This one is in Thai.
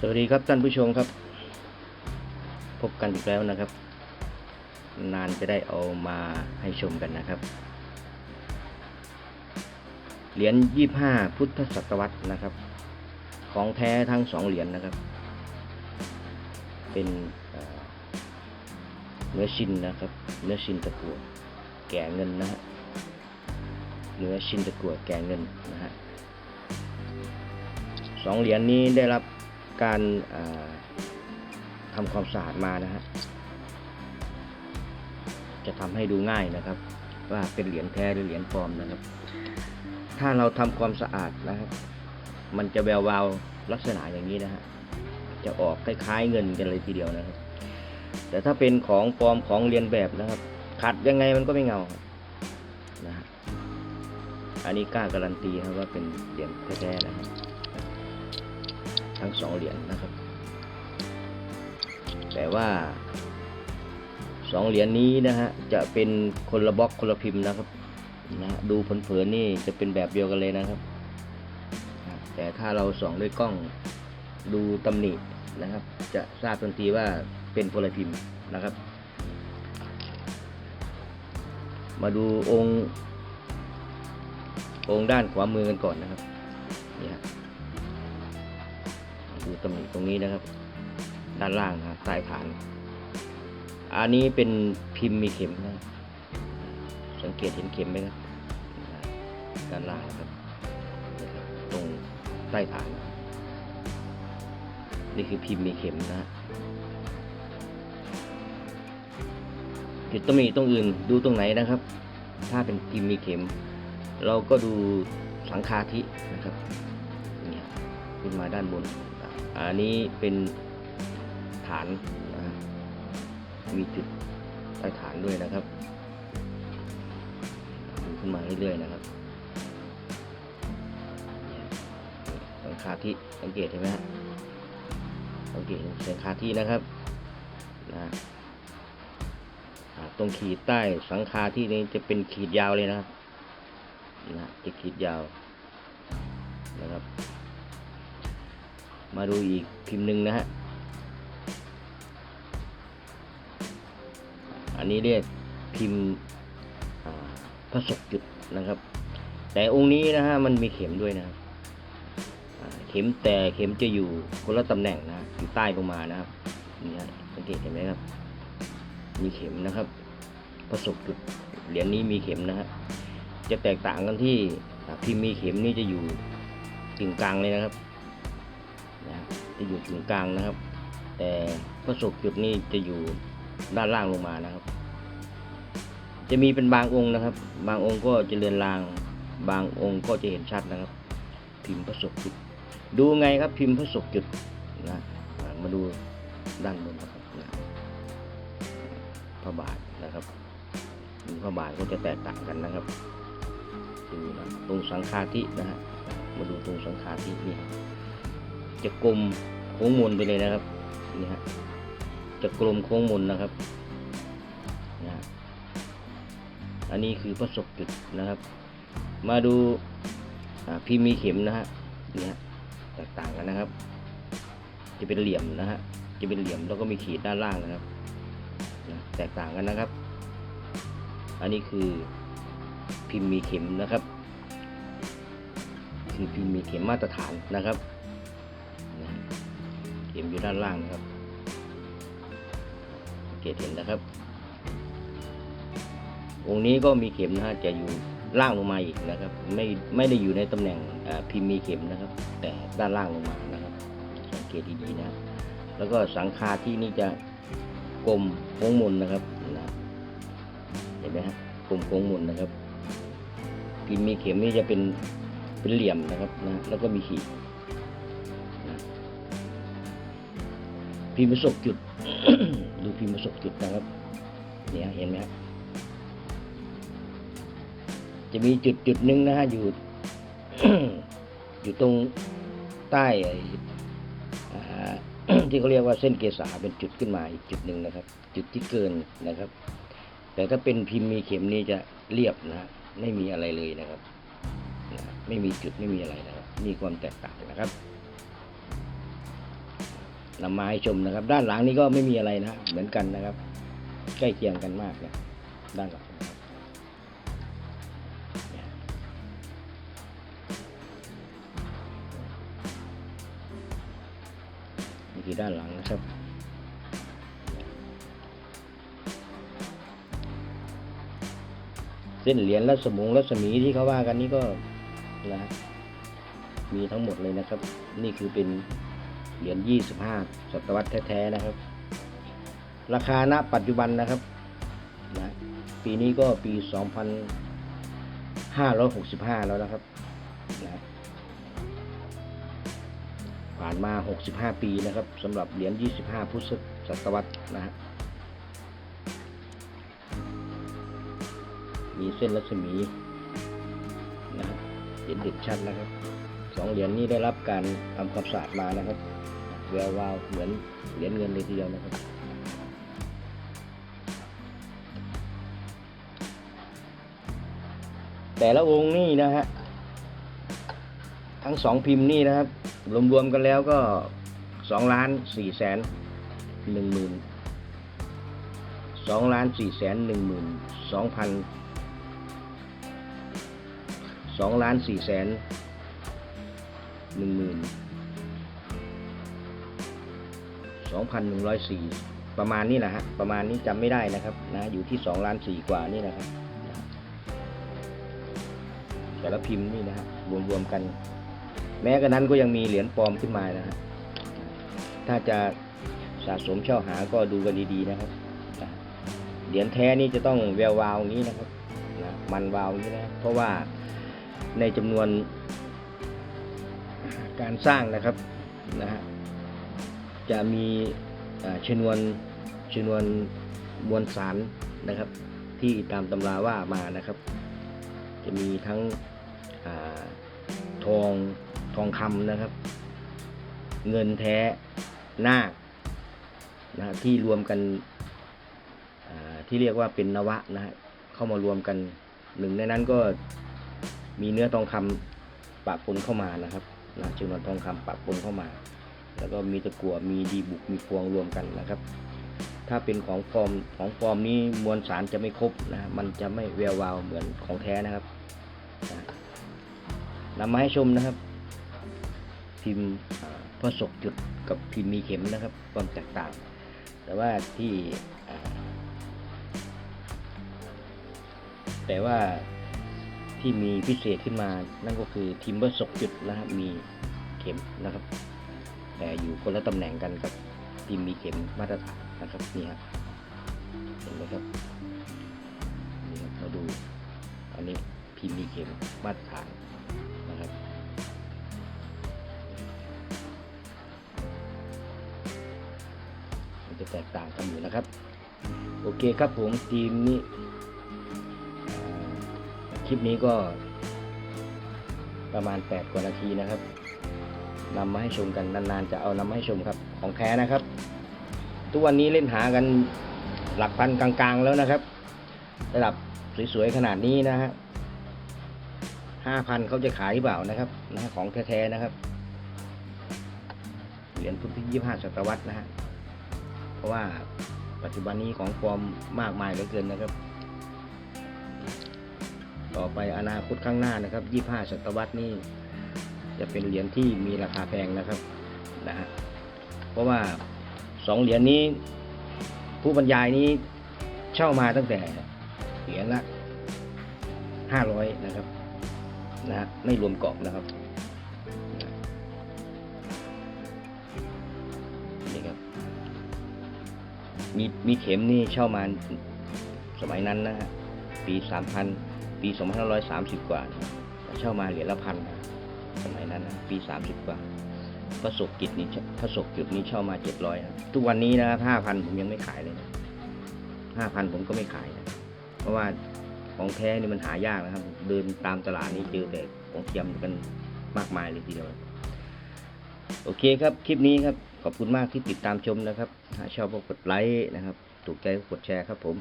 สวัสดีครับท่านผู้ชมครับ พบกันอีกแล้วนะครับ นานจะได้เอามาให้ชมกันนะครับ เหรียญยี่ห้าพุทธศตวรรษนะครับ ของแท้ทั้งสองเหรียญนะครับ เป็นเนื้อชินนะครับ เนื้อชินตะกั่วแก่เงินนะฮะเนื้อชินตะกั่วแก่เงินนะฮะสองเหรียญนี้ได้รับ การอ่าทำความสะอาดมานะฮะจะทำให้ดูง่ายนะครับ ว่าเป็นเหรียญแท้หรือเหรียญปลอมนะครับ ถ้าเราทำความสะอาดนะครับมันจะแวววาวลักษณะอย่างนี้นะฮะจะออกคล้ายๆเงินกันเลยทีเดียวนะครับ แต่ถ้าเป็นของปลอมของเรียนแบบนะครับ ขัดยังไงมันก็ไม่เงานะฮะอันนี้กล้าการันตีครับว่าเป็นเหรียญแท้ๆนะครับ ทั้งสองเหรียญนะครับ แต่ว่าสองเหรียญนี้นะฮะจะเป็นคนละบล็อกคนละพิมพ์นะครับนะฮะดูเผินๆนี่จะเป็นแบบเดียวกันเลยนะครับ แต่ถ้าเราส่องด้วยกล้องดูตำหนินะครับ จะทราบทันทีว่าเป็นคนละพิมพ์นะครับ มาดูองค์องค์ด้านขวามือกันก่อนนะครับ ดูตำหนิตรงนี้นะครับ ด้านล่างนะใต้ฐาน อันนี้เป็นพิมพ์มีเข็มนะ สังเกตเห็นเข็มไหมครับ ด้านล่างนะครับ ตรงใต้ฐาน นี่คือพิมพ์มีเข็มนะฮะจุดตำหนิตรงอื่นดูตรงไหนนะครับ ถ้าเป็นพิมพ์มีเข็ม เราก็ดูสังคาธินะครับ ขึ้นมาด้านบน อันนี้เป็นฐานนะมีจุดใต้ฐานด้วยนะครับดูขึ้นมาเรื่อยๆนะครับสังคาธิสังเกตเห็นไหมฮะสังเกตสังคาธินะครับนะตรงขีดใต้สังคาที่นี้จะเป็นขีดยาวเลยนะครับนะจะขีดยาวนะครับ มาดูอีกพิมพ์หนึ่งนะฮะ อันนี้เรียกพิมพ์พระศกจุดนะครับ แต่องค์นี้นะฮะมันมีเข็มด้วยนะครับเข็มแต่เข็มจะอยู่คนละตำแหน่งนะอยู่ใต้ลงมานะครับนี่ฮะสังเกตเห็นไหมครับ มีเข็มนะครับพระศกจุดเหรียญนี้มีเข็มนะฮะจะแตกต่างกันที่พิมพ์มีเข็มนี่จะอยู่กึ่งกลางเลยนะครับ จะอยู่ถึงกลางนะครับ แต่พระศพจุดนี้จะอยู่ด้านล่างลงมานะครับ จะมีเป็นบางองค์นะครับ บางองค์ก็จะเลือนลาง บางองค์ก็จะเห็นชัดนะครับ พิมพ์พระศพจุด ดูไงครับพิมพ์พระศพจุดนะมาดูด้านบนนะครับนะพระบาทนะครับพิมพ์พระบาทก็จะแตกต่างกันนะครับดูนะตรงสังฆาธินะฮะมาดูตรงสังฆาธินี่ จะกลมโค้งมนไปเลยนะครับนี่ฮะจะกลมโค้งมนนะครับนะฮะอันนี้คือพระศพจุดนะครับ มาดูพิมพ์มีเข็มนะฮะนี่ฮะแตกต่างกันนะครับ จะเป็นเหลี่ยมนะฮะจะเป็นเหลี่ยมแล้วก็มีขีดด้านล่างนะครับนะแตกต่างกันนะครับ อันนี้คือพิมพ์มีเข็มนะครับ คือพิมพ์มีเข็มมาตรฐานนะครับ เข็มอยู่ด้านล่างนะครับเกตเห็นนะครับ องค์นี้ก็มีเข็มนะฮะจะอยู่ล่างลงมาอีกนะครับ ไม่ไม่ได้อยู่ในตำแหน่งพิมพ์มีเข็มนะครับ แต่ด้านล่างลงมานะครับ สังเกตดีๆนะ แล้วก็สังคาที่นี่จะกลมโค้งมนนะครับนะเห็นไหมฮะกลมโค้งมนนะครับพิมพ์มีเข็มนี่จะเป็นเป็นเหลี่ยมนะครับนะแล้วก็มีขีด พิมพ์ประสบจุด ดูพิมพ์ประสบจุดนะครับ เนี่ยเห็นไหมครับจะมีจุดจุดหนึ่งนะฮะอยู่ อยู่ตรงใต้ที่เขาเรียกว่าเส้นเกษาเป็นจุดขึ้นมาอีกจุดหนึ่งนะครับ จุดที่เกินนะครับ แต่ถ้าเป็นพิมพ์มีเข็มนี่จะเรียบนะฮะไม่มีอะไรเลยนะครับไม่มีจุดไม่มีอะไรนะครับ มีความแตกต่างนะครับ นำมาให้ชมนะครับ ด้านหลังนี้ก็ไม่มีอะไรนะเหมือนกันนะครับ ใกล้เคียงกันมากนะด้านหลังนะครับเนี่ยนี่คือด้านหลังนะครับเส้นเหรียญรัศมงรัศมีที่เขาว่ากันนี่ก็นะมีทั้งหมดเลยนะครับ นี่คือเป็น เหรียญยี่สิบห้าศตวรรษแท้ๆนะครับ ราคาณปัจจุบันนะครับนะปีนี้ก็ปีสองพันห้าร้อยหกสิบห้าแล้วนะครับนะผ่านมาหกสิบห้าปีนะครับสำหรับเหรียญยี่สิบห้าพุทธศตวรรษนะฮะมีเส้นรัศมีนะครับเห็นเด็ดชัดนะครับสองเหรียญนี้ได้รับการทำความสะอาดมานะครับ แวววาวเหมือนเหรียญเงินเลยทีเดียวนะครับแต่ละองค์นี่นะฮะ ทั้งสองพิมพ์นี่นะครับ รวมๆกันแล้วก็สองล้านสี่แสนหนึ่งหมื่นสองล้านสี่แสนหนึ่งหมื่นสองพันสองล้านสี่แสนหนึ่งหมื่น สองพันหนึ่งร้อยสี่ประมาณนี้แหละฮะประมาณนี้จำไม่ได้นะครับนะอยู่ที่สองล้านสี่กว่านี่นะครับ แต่ละพิมพ์นี่นะฮะรวมๆกัน แม้กระนั้นก็ยังมีเหรียญปลอมขึ้นมานะฮะถ้าจะสะสมเช่าหาก็ดูกันดีๆนะครับนะเหรียญแท้นี่จะต้องแวววาวอย่างนี้นะครับนะมันวาวอย่างนี้นะเพราะว่าในจำนวนการสร้างนะครับนะฮะ จะมีชนวนชนวนมวลสารนะครับ ที่ตามตำราว่ามานะครับ จะมีทั้งอทองทองคำนะครับ เงินแท้นาคนะที่รวมกันที่เรียกว่าเป็นนวะนะฮะเข้ามารวมกันหนึ่งในนั้นก็มีเนื้อทองคำปะปนเข้ามานะครับนะจำนวนทองคำปะปนเข้ามา แล้วก็มีตะกั่วมีดีบุกมีพวงรวมกันนะครับ ถ้าเป็นของปลอมของปลอมนี้มวลสารจะไม่ครบนะมันจะไม่แวววาวเหมือนของแท้นะครับนะนำมาให้ชมนะครับ พิมพ์อ่าพระศกจุดกับพิมพ์มีเข็มนะครับ ความแตกต่าง แต่ว่าที่ แต่ว่าที่มีพิเศษขึ้นมานั่นก็คือทิมเบอร์ศกจุดนะครับมีเข็มนะครับ แต่อยู่คนละตำแหน่งกันกับพิมพ์มีเข็มมาตรฐานนะครับนี่ครับเห็นไหมครับนี่ครับมาดูอันนี้พิมพ์มีเข็มมาตรฐานนะครับมันจะแตกต่างกันอยู่นะครับ โอเคครับผมทีมนี้คลิปนี้ก็ประมาณ 8 กว่านาทีนะครับ นำมาให้ชมกันนานๆจะเอานำมาให้ชมครับ ของแท้นะครับ ทุกวันนี้เล่นหากันหลักพันกลางๆแล้วนะครับ ระดับสวยๆขนาดนี้นะฮะห้าพันเขาจะขายหรือเปล่านะครับนะของแท้ๆนะครับเหรียญพุทธยี่ห้าศตวรรษนะฮะเพราะว่าปัจจุบันนี้ของปลอมมากมายเหลือเกินนะครับ ต่อไปอนาคตข้างหน้านะครับ25ศตวรรษนี่ จะเป็นเหรียญที่มีราคาแพงนะครับนะฮะเพราะว่าสองเหรียญนี้ ผู้บรรยายนี้เช่ามาตั้งแต่เหรียญละ500นะครับนะฮะไม่รวมกรอบนะครับนี่ครับมีมีเข็มนี่เช่ามาสมัยนั้นนะฮะปี3000ปี2530กว่า เช่ามาเหรียญละพันนะ มัยนั้นนะปี 30 กว่าพระศกกิจนี่พระศกจุดนี้เช่ามา700นะทุกวันนี้นะครับ5,000ผมยังไม่ขายเลยนะ5,000ผมก็ไม่ขายนะเพราะว่าของแท้นี่มันหายากนะครับ เดินตามตลาดนี้เจอแต่ของเทียมกันมากมายเลยทีเดียวโอเคครับ คลิปนี้ครับ ขอบคุณมากที่ติดตามชมนะครับ ถ้าชอบก็กดไลค์นะครับ ถูกใจก็กดแชร์ครับผม